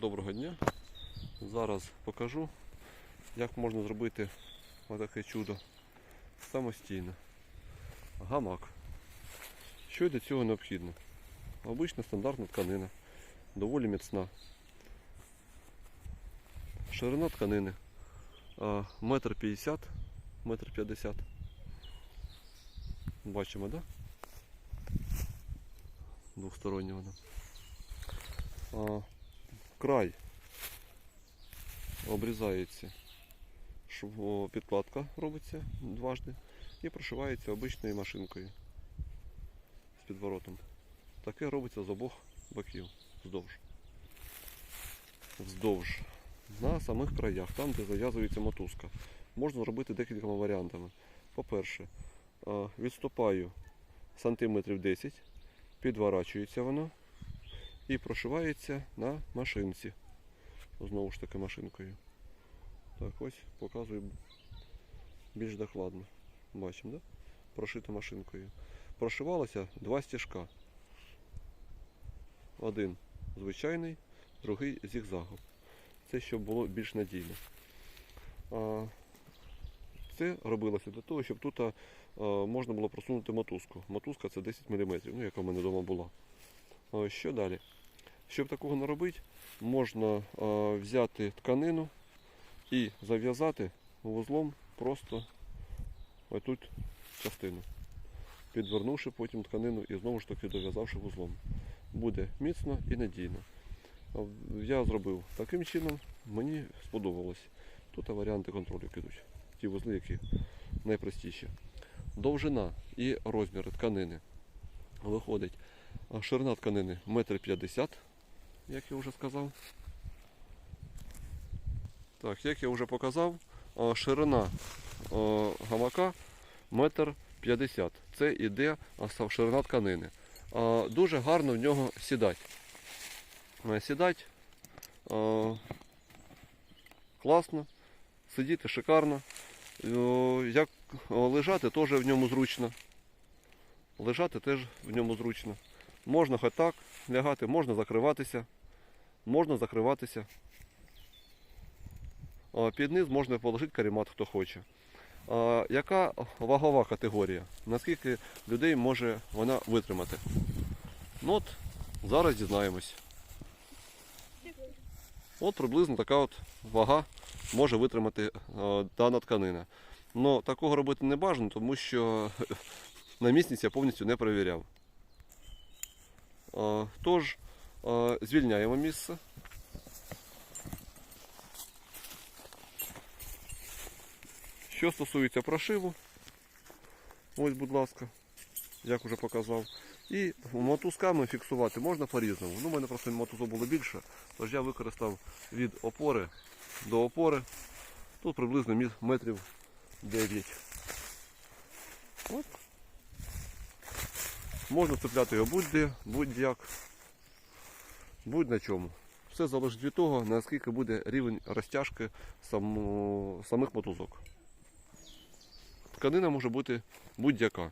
Доброго дня. Зараз покажу, як можна зробити отаке чудо самостійно. Гамак. Що для цього необхідно? Обична стандартна тканина, доволі міцна. Ширина тканини метр п'ятдесят, метр п'ятдесят. Бачимо, так? Да? Двостороння вона. Край обрізається, шв- підкладка робиться дважди і прошивається обичною машинкою з підворотом. Таке робиться з обох боків вздовж. Вздовж. На самих краях, там де зав'язується мотузка. Можна зробити декількома варіантами. По-перше, відступаю сантиметрів 10, підворачується воно і прошивається на машинці. Знову ж таки машинкою. Так, ось показую більш докладно. Бачимо, да? Прошито машинкою. Прошивалося два стіжка. Один звичайний, другий зігзагом. Це щоб було більш надійно. Це робилося для того, щоб тут можна було просунути мотузку. Мотузка це 10 мм, ну яка в мене вдома була. Що далі? Щоб такого не робити, можна взяти тканину і зав'язати вузлом просто отут частину. Підвернувши потім тканину і знову ж таки дов'язавши вузлом. Буде міцно і надійно. Я зробив таким чином, мені сподобалось. Тут варіанти контролю підуть. Ті вузли, які найпростіші. Довжина і розміри тканини виходить. Ширина тканини 1,50 м, як я вже сказав. Так, як я вже показав, ширина гамака 1,50 м. Це іде ширина тканини. Дуже гарно в нього сідати. Е, Сідать класно, сидіти шикарно. Як лежати, теж в ньому зручно. Лежати теж в ньому зручно. Можна хоч так лягати, можна закриватися. Можна закриватися. Під низ можна положити каремат, хто хоче. Яка вагова категорія? Наскільки людей може вона витримати? Ну от, зараз дізнаємось. От приблизно така от вага може витримати е, дана тканина. Но такого робити не бажано, тому що на міцність я повністю не перевіряв. Е, Тож, е, звільняємо місце. Що стосується прошиву, ось, будь ласка, як вже показав. І мотузками фіксувати можна по-різному. Ну, у мене просто мотузок було більше, тож я використав від опори до опори. Тут приблизно метрів 9. От. Можна цепляти його будь-де, будь-як, будь-на чому. Все залежить від того, наскільки буде рівень розтяжки само- самих мотузок. Тканина може бути будь-яка.